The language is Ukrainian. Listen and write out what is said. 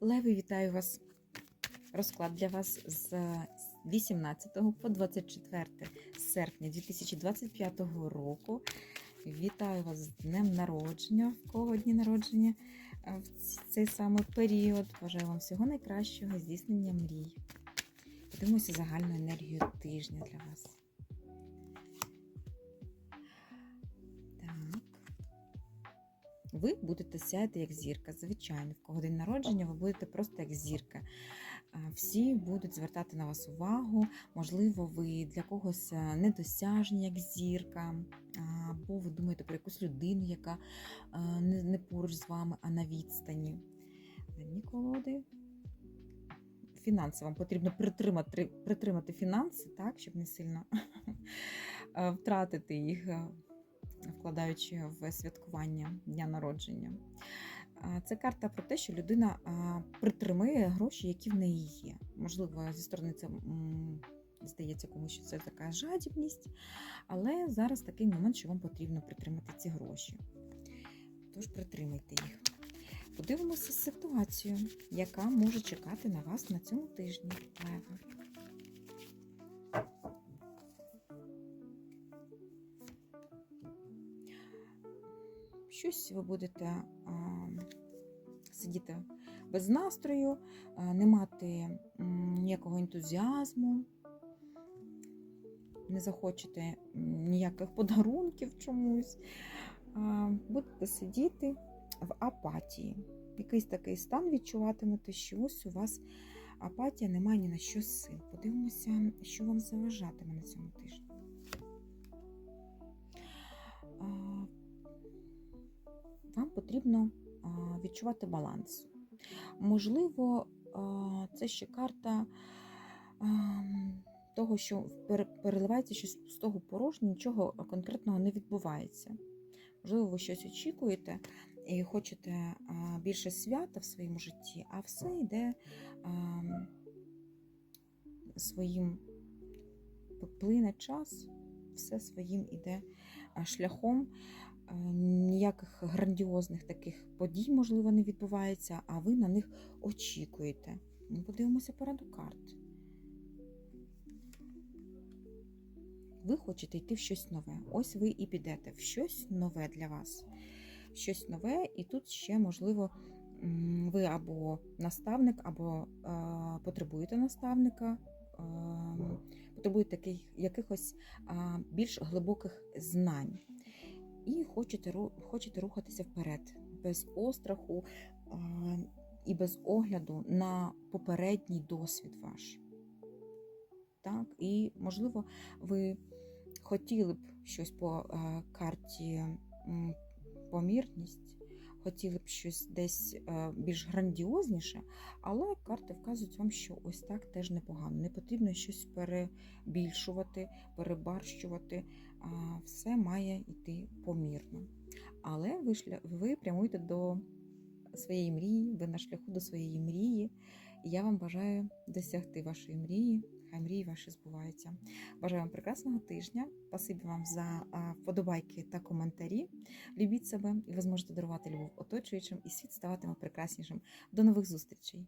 Леви, вітаю вас! Розклад для вас з 18 по 24 серпня 2025 року. Вітаю вас з днем народження, в кого дні народження в цей самий період. Бажаю вам всього найкращого, здійснення мрій. Подивимося загальну енергію тижня для вас. Ви будете сяяти як зірка, звичайно, в кого день народження, ви будете просто як зірка. Всі будуть звертати на вас увагу. Можливо, ви для когось е, недосяжні, як зірка, або ви думаєте про якусь людину, яка е, не, поруч з вами, а на відстані. Одні колоди. Фінанси вам потрібно притримати, притримати фінанси, так, щоб не сильно е, втратити їх е, вкладаючи в святкування дня народження. Це карта про те, що людина притримує гроші, які в неї є. Можливо, зі сторони це здається комусь, що це така жадібність, але зараз такий момент, що вам потрібно притримати ці гроші. Тож притримайте їх. Подивимося ситуацію, яка може чекати на вас на цьому тижні. Лева. Щось ви будете сидіти без настрою, не мати ніякого ентузіазму, не захочете ніяких подарунків чомусь. Будете сидіти в апатії. Якийсь такий стан відчуватимете, що ось у вас апатія, немає ні на що сил. Подивимося, що вам заважатиме на цьому тижні. Вам потрібно відчувати баланс. Можливо, це ще карта того, що переливається щось з пустого порожнє, нічого конкретного не відбувається. Можливо, ви щось очікуєте і хочете більше свята в своєму житті, а все йде своїм плине час, все своїм іде шляхом. Е, ніяких грандіозних таких подій, можливо, не відбувається, а ви на них очікуєте. Ми подивимося пораду карт. Ви хочете йти в щось нове. Ось ви і підете в щось нове для вас. Щось нове, і тут ще, можливо, ви або наставник, або е, потребуєте наставника, е, потребуєте таких, якихось е, більш глибоких знань. І хочете, хочете рухатися вперед. Без остраху а, і без огляду на попередній досвід ваш. Так, і, можливо, ви хотіли б щось по а, карті помірність, хотіли б щось десь а, більш грандіозніше, але карти вказують вам, що ось так теж непогано. Не потрібно щось перебільшувати, перебарщувати все має йти помірно. Але ви, ви прямуєте до своєї мрії, ви на шляху до своєї мрії. Я вам бажаю досягти вашої мрії. Хай мрії ваші збуваються. Бажаю вам прекрасного тижня. Спасибі вам за вподобайки та коментарі. Любіть себе, і ви зможете дарувати любов оточуючим, і світ ставатиме прекраснішим. До нових зустрічей!